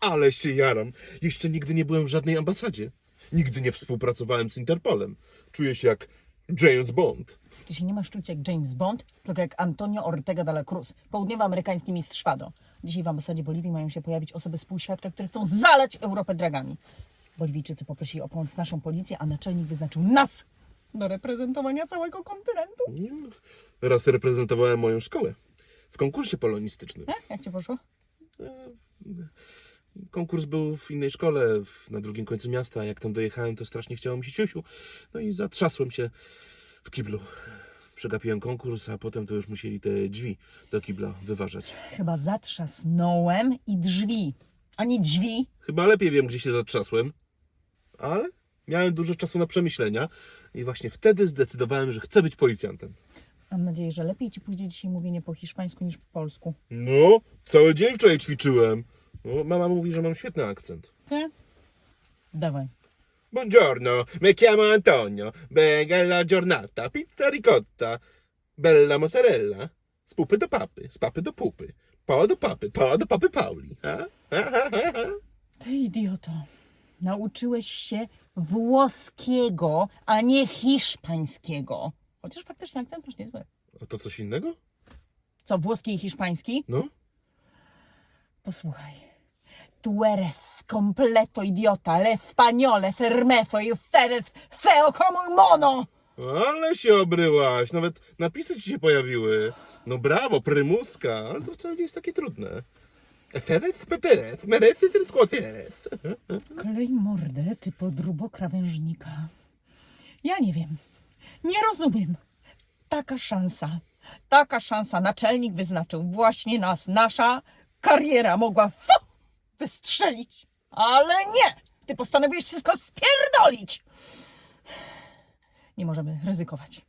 Ale się jaram. Jeszcze nigdy nie byłem w żadnej ambasadzie. Nigdy nie współpracowałem z Interpolem. Czuję się jak James Bond. Ty się nie masz czuć jak James Bond, tylko jak Antonio Ortega de la Cruz, południowoamerykański mistrz Fado. Dzisiaj w ambasadzie Boliwii mają się pojawić osoby współświadka, które chcą zalać Europę dragami. Boliwijczycy poprosili o pomoc naszą policję, a naczelnik wyznaczył nas do reprezentowania całego kontynentu. Raz reprezentowałem moją szkołę w konkursie polonistycznym. E? Jak ci poszło? Konkurs był w innej szkole, w, na drugim końcu miasta. Jak tam dojechałem, to strasznie chciało mi się siusiu. No i zatrzasłem się w kiblu. Przegapiłem konkurs, a potem to już musieli te drzwi do kibla wyważać. Chyba zatrzasnąłem i drzwi, a nie drzwi. Chyba lepiej wiem, gdzie się zatrzasłem, ale miałem dużo czasu na przemyślenia i właśnie wtedy zdecydowałem, że chcę być policjantem. Mam nadzieję, że lepiej ci pójdzie dzisiaj mówienie po hiszpańsku niż po polsku. No, cały dzień wczoraj ćwiczyłem. No, mama mówi, że mam świetny akcent. Ty? Dawaj. Buongiorno, mi chiamo Antonio. Bella giornata, pizza ricotta. Bella mozzarella. Z pupy do papy, z papy do pupy. Pa do papy, pa do papy Pauli. Ha? Ha, ha, ha, ha. Ty idioto. Nauczyłeś się włoskiego, a nie hiszpańskiego. Chociaż faktycznie akcent masz niezły. A to coś innego? Co, włoski i hiszpański? No. Posłuchaj. Tu eres completo idiota, le spagnole, fermefo y ustedes feo como mono. Ale się obryłaś, nawet napisy ci się pojawiły. No brawo, prymuska, ale to wcale nie jest takie trudne. Eferes, peperes, mereces, resquoteres. Klej mordę, ty podrubo krawężnika. Ja nie wiem. Nie rozumiem. Taka szansa. Taka szansa. Naczelnik wyznaczył właśnie nas. Nasza kariera mogła fu, wystrzelić. Ale nie! Ty postanowiłeś wszystko spierdolić. Nie możemy ryzykować.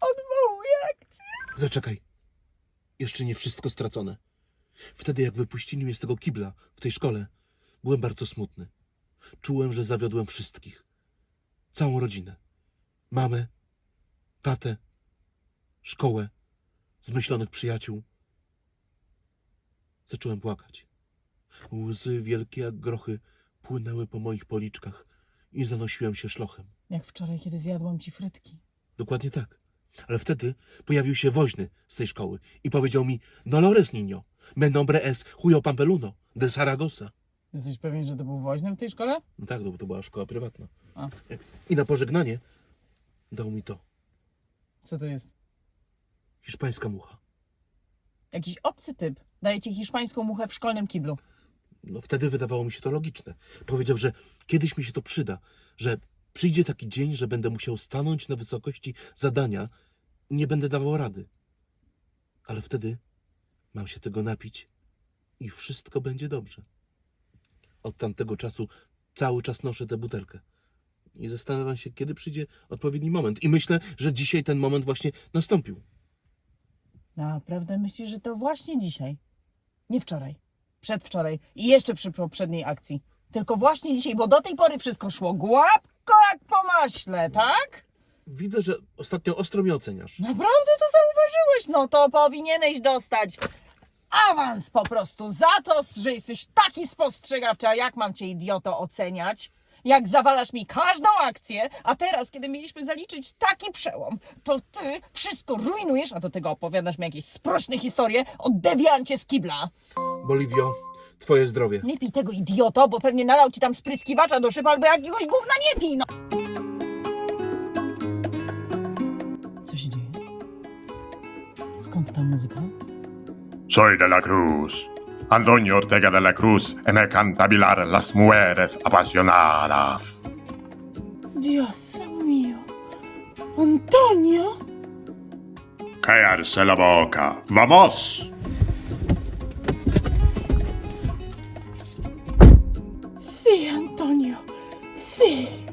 Odwołuję akcję. Zaczekaj. Jeszcze nie wszystko stracone. Wtedy, jak wypuścili mnie z tego kibla w tej szkole, byłem bardzo smutny. Czułem, że zawiodłem wszystkich. Całą rodzinę. Mamę, tatę, szkołę, zmyślonych przyjaciół. Zacząłem płakać. Łzy wielkie jak grochy płynęły po moich policzkach i zanosiłem się szlochem. Jak wczoraj, kiedy zjadłam ci frytki. Dokładnie tak. Ale wtedy pojawił się woźny z tej szkoły i powiedział mi No lores, niño, me nombre es Julio Pampeluno de Zaragoza. Jesteś pewien, że to był woźnym w tej szkole? No tak, no bo to była szkoła prywatna. A, I na pożegnanie dał mi to. co to jest? Hiszpańska mucha. Jakiś obcy typ daje ci hiszpańską muchę w szkolnym kiblu. No wtedy wydawało mi się to logiczne. Powiedział, że kiedyś mi się to przyda, że przyjdzie taki dzień, że będę musiał stanąć na wysokości zadania i nie będę dawał rady. Ale wtedy mam się tego napić i wszystko będzie dobrze. Od tamtego czasu cały czas noszę tę butelkę. I zastanawiam się, kiedy przyjdzie odpowiedni moment. I myślę, że dzisiaj ten moment właśnie nastąpił. Naprawdę myślisz, że to właśnie dzisiaj? Nie wczoraj. Przedwczoraj i jeszcze przy poprzedniej akcji. Tylko właśnie dzisiaj, bo do tej pory wszystko szło gładko jak po maśle, tak? Widzę, że ostatnio ostro mnie oceniasz. Naprawdę to zauważyłeś? No to powinieneś dostać awans po prostu za to, że jesteś taki spostrzegawczy. A jak mam cię, idioto, oceniać? Jak zawalasz mi każdą akcję, a teraz, kiedy mieliśmy zaliczyć taki przełom, to ty wszystko rujnujesz, a do tego opowiadasz mi jakieś sprośne historie o dewiancie z kibla. Boliwio, twoje zdrowie. Nie pij tego, idioto, bo pewnie nalał ci tam spryskiwacza do szyb albo jakiegoś gówna nie pij, no. Co się dzieje? Skąd ta muzyka? Soy de la Cruz. Antonio Ortega de la Cruz en el cantabilar Las Mujeres Apasionadas. Dios mío. Antonio. Caerse la boca. ¡Vamos! Sí, Antonio. Sí.